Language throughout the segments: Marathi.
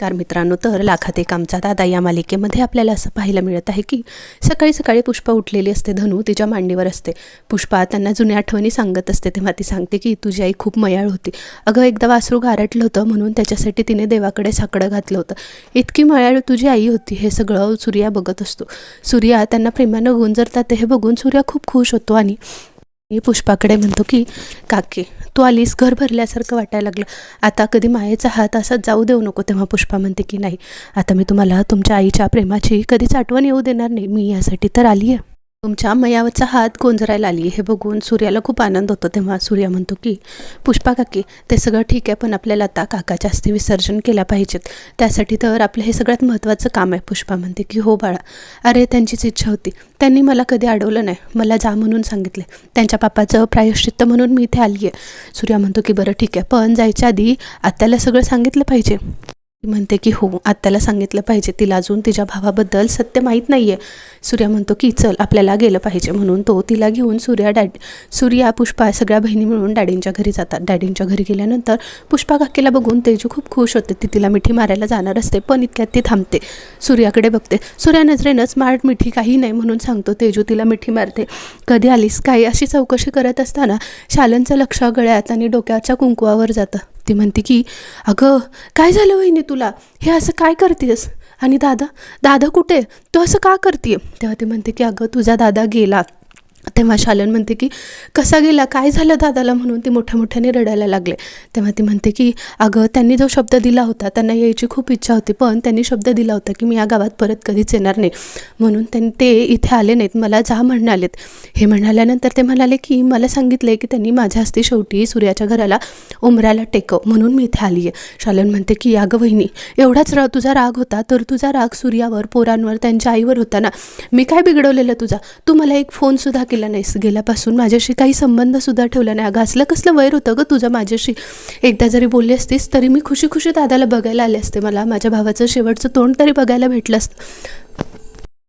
कार मित्रांनो तर लाखात एक आमचा दादा या मालिकेमध्ये आपल्याला असं पाहायला मिळत आहे की सकाळी सकाळी पुष्पा उठलेली असते धनू तिच्या मांडीवर असते. पुष्पा त्यांना जुन्या आठवणी सांगत असते तेव्हा ती सांगते की तुझी आई खूप मयाळ होती. अगं एकदा वासरू गारटलं होतं म्हणून त्याच्यासाठी तिने देवाकडे साकडं घातलं होतं. इतकी मयाळ तुझी आई होती हे सगळं सूर्या बघत असतो. सूर्या त्यांना प्रेमानं गुंजरतात हे बघून सूर्या खूप खुश होतो आणि मी पुष्पाकडे म्हणतो की काके तू आलीस घर भरल्यासारखं वाटायला लागलं. आता कधी मायेचा हात असा जाऊ देऊ नको तेव्हा पुष्पा म्हणते की नाही आता मी तुम्हाला तुमच्या आईच्या प्रेमाची कधीच आठवण येऊ देणार नाही. मी यासाठी तर आली आहे तुमच्या मयावरचा हात गोंजरायला आली. हे बघून सूर्याला खूप आनंद होतो तेव्हा सूर्या म्हणतो की पुष्पा काकी ते सगळं ठीक आहे पण आपल्याला आता काकाच्या अस्थि विसर्जन केल्या पाहिजेत. त्यासाठी तर आपलं हे सगळ्यात महत्त्वाचं काम आहे पुष्पा म्हणते की हो बाळा. अरे त्यांचीच इच्छा होती. त्यांनी मला कधी अडवलं नाही. मला जा म्हणून सांगितले. त्यांच्या पापाचं प्रायश्चित्त म्हणून मी इथे आली आहे सूर्या म्हणतो की बरं ठीक आहे. पण जायच्या आधी आत्याला सगळं सांगितलं पाहिजे. ती म्हणते की हो आत्याला सांगितलं पाहिजे. तिला अजून तिच्या भावाबद्दल सत्य माहीत नाही आहे सूर्या म्हणतो की चल आपल्याला गेलं पाहिजे. म्हणून तो तिला घेऊन सूर्या डॅड सूर्या पुष्पा सगळ्या बहिणी मिळून डॅडींच्या घरी जातात. डॅडींच्या घरी गेल्यानंतर पुष्पा काकीला बघून तेजू खूप खुश होते. ती तिला मिठी मारायला जाणार असते पण इतक्यात ती थांबते. सूर्याकडे बघते. सूर्या नजरेनं स्मार्ट मिठी काही नाही म्हणून सांगतो तेजू तिला मिठी मारते. कधी आलीस? काय? अशी चौकशी करत असताना शालनचं लक्ष गळ्यात आणि डोक्याच्या कुंकुवावर जातं. ती म्हणते की अगं काय झालं वहिनी तुला? हे असं काय करतेस? आणि दादा दादा कुठे? तू असं का करते तेव्हा ती म्हणते की अगं तुझा दादा गेला. तेव्हा शालन म्हणते की कसा गेला? काय झालं दादाला? म्हणून ती मोठ्या मोठ्याने रडायला लागले. तेव्हा ती म्हणते की अगं त्यांनी जो शब्द दिला होता त्यांना यायची खूप इच्छा होती पण त्यांनी शब्द दिला होता की मी या गावात परत कधीच येणार नाही. म्हणून त्यांनी ते इथे आले नाहीत मला जा म्हणालेत. हे म्हणाल्यानंतर ते म्हणाले की मला सांगितले की त्यांनी माझ्या हस्ती शेवटी सूर्याच्या घराला उमराला टेकव म्हणून मी इथे आली आहे शालन म्हणते की अगं वहिनी एवढाच र तुझा राग होता तर तुझा राग सूर्यावर पोरांवर त्यांच्या आईवर होता ना? मी काय बिघडवलेलं तुझा? तू मला एक फोनसुद्धा केला नाहीस गेल्यापासून माझ्याशी काही संबंधसुद्धा ठेवला नाही. अगं असलं कसलं वैर होतं गं तुझं माझ्याशी. एकदा जरी बोलली असतीस तरी मी खुशी खुशी दादाला बघायला आले असते मला. माझ्या भावाचं शेवटचं तोंड तरी बघायला भेटलं असतं.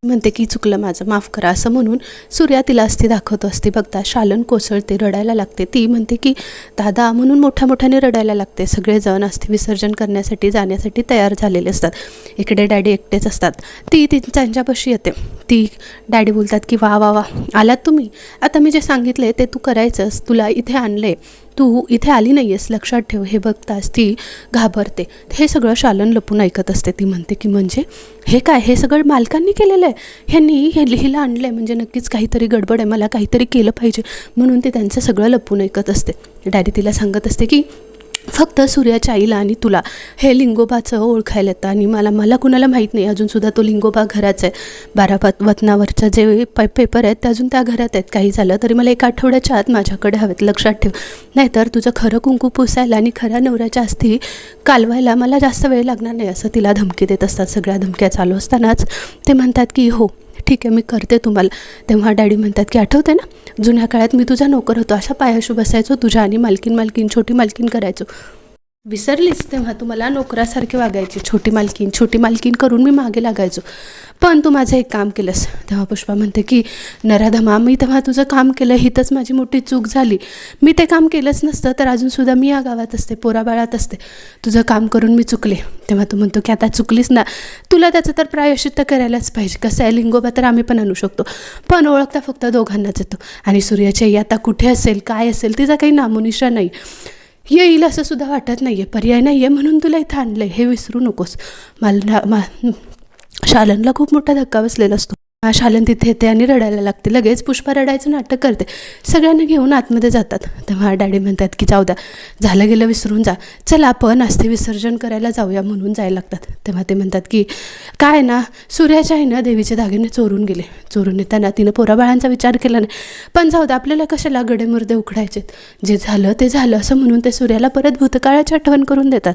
म्हणते की चुकलं माझं माफ करा असं म्हणून सूर्या तिला असते दाखवतो असते. बघता शालन कोसळते रडायला लागते. ती म्हणते की दादा म्हणून मोठ्या मोठ्याने रडायला लागते. सगळेजण अस्थि विसर्जन करण्यासाठी जाण्यासाठी तयार झालेले असतात. इकडे डॅडी एकटेच असतात. ती ती त्यांच्यापाशी येते. ती डॅडी बोलतात की वा वा वा आलात तुम्ही? आता मी जे सांगितले ते तू करायचंस. तुला इथे आणले तू इथे आली नाही आहेस लक्षात ठेव हे बघताच ती घाबरते. हे सगळं शालन लपून ऐकत असते. ती म्हणते की म्हणजे? हे काय? हे सगळं मालकांनी केलेलं आहे? ह्यांनी हे लिहिलं आणलं आहे म्हणजे नक्कीच काहीतरी गडबड आहे. मला काहीतरी केलं पाहिजे. म्हणून ते त्यांचं सगळं लपून ऐकत असते. डॅडी तिला सांगत असते की फक्त सूर्याच्या आईला आणि तुला. हे लिंगोबाचं ओळखायला येतं आणि मला मला कुणाला माहीत नाही. अजूनसुद्धा तो लिंगोबा घराचा आहे. बारा पत वतनावरच्या जे प पेपर आहेत ते अजून त्या घरात आहेत. काही झालं तरी मला एक आठवड्याच्या आत माझ्याकडे हवेत. लक्षात ठेव. नाहीतर तुझं खरं कुंकू पुसायला आणि खऱ्या नवऱ्याच्या अस्थी कालवायला मला जास्त वेळ लागणार नाही असं तिला धमकी देत असतात. सगळ्या धमक्या चालू असतानाच ते म्हणतात की हो ठीक आहे मी करते तुम्हाला. तेव्हा डॅडी म्हणतात की आठवते ना? जुन्या काळात मी तुझा नोकर होतो. अशा पायाशी बसायचो तुझ्या आणि मालकीन मालकीन छोटी मालकीन करायचो. विसरलीस तेव्हा तू मला नोकरासारखी वागायची छोटी मालकीन छोटी मालकीन करून मी मागे लागायचो. पण तू माझं एक काम केलंस. तेव्हा पुष्पा म्हणते की नराधमा मी तेव्हा तुझं काम केलं हिथंच माझी मोठी चूक झाली. मी ते काम केलंच नसतं तर अजूनसुद्धा मी या गावात असते पोराबाळात असते. तुझं काम करून मी चुकले. तेव्हा तू म्हणतो की आता चुकलीस ना तुला त्याचं तर प्रायश्चित्त करायलाच पाहिजे. कसं आहे लिंगोबा तर आम्ही पण आणू शकतो. पण ओळखता फक्त दोघांनाच येतो. आणि सूर्याची आई आता कुठे असेल काय असेल तिचा काही नामोनिशा नाही. येईल असं सुद्धा वाटत नाही आहे पर्याय नाही आहे म्हणून तुला इथं आणलं आहे हे विसरू नकोस. मला मा शालनला खूप मोठा धक्का बसलेला असतो. हा शालन तिथे येते आणि रडायला लागते. लगेच पुष्पा रडायचं नाटक करते. सगळ्यांना घेऊन आतमध्ये जातात. तेव्हा डॅडी म्हणतात की जाऊ द्या. झालं गेलं विसरून जा. चला आपण अस्थि विसर्जन करायला जाऊया म्हणून जायला लागतात. तेव्हा ते म्हणतात की काय ना सूर्याच्या आईनं देवीचे दागिने चोरून गेले. चोरून येताना तिनं पोराबाळांचा विचार केला नाही. पण जाऊ द्या आपल्याला कशाला गडेमुर्दे उखडायचे? जे झालं ते झालं असं म्हणून ते सूर्याला परत भूतकाळाची आठवण करून देतात.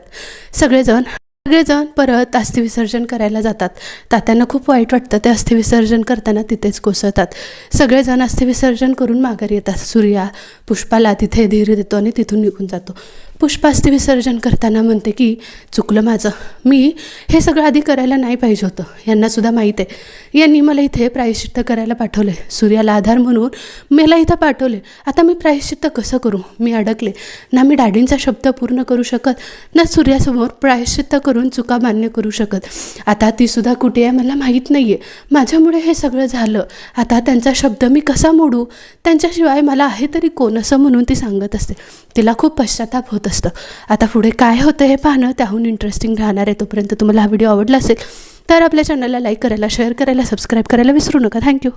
सगळेजण सगळेजण परत अस्थिविसर्जन करायला जातात. तात्यांना खूप वाईट वाटतं ते अस्थिविसर्जन करताना तिथेच कोसळतात. सगळेजण अस्थिविसर्जन करून माघारी येतात. सूर्या पुष्पाला तिथे धीर देतो आणि तिथून निघून जातो. पुष्पास्थी विसर्जन करताना म्हणते की चुकलं माझं. मी हे सगळं आधी करायला नाही पाहिजे होतं. यांनासुद्धा माहीत आहे. यांनी मला इथे प्रायश्चित्त करायला पाठवलं आहे सूर्याला आधार म्हणून मला इथं पाठवले आता मी प्रायश्चित्त कसं करू? मी अडकले. ना मी डॅडींचा शब्द पूर्ण करू शकत ना सूर्यासमोर प्रायश्चित्त करून चुका मान्य करू शकत. आता तीसुद्धा कुठे आहे मला माहीत नाही आहे माझ्यामुळे हे सगळं झालं. आता त्यांचा शब्द मी कसा मोडू? त्यांच्याशिवाय मला आहे तरी कोण असं म्हणून ती सांगत असते. तिला खूप पश्चाताप होत असतं. आता पुढे काय होतं हे पाहणं त्याहून इंटरेस्टिंग राहणार आहे तोपर्यंत तुम्हाला हा व्हिडिओ आवडला असेल तर आपल्या चॅनलला लाईक करायला शेअर करायला सबस्क्राईब करायला विसरू नका. थँक्यू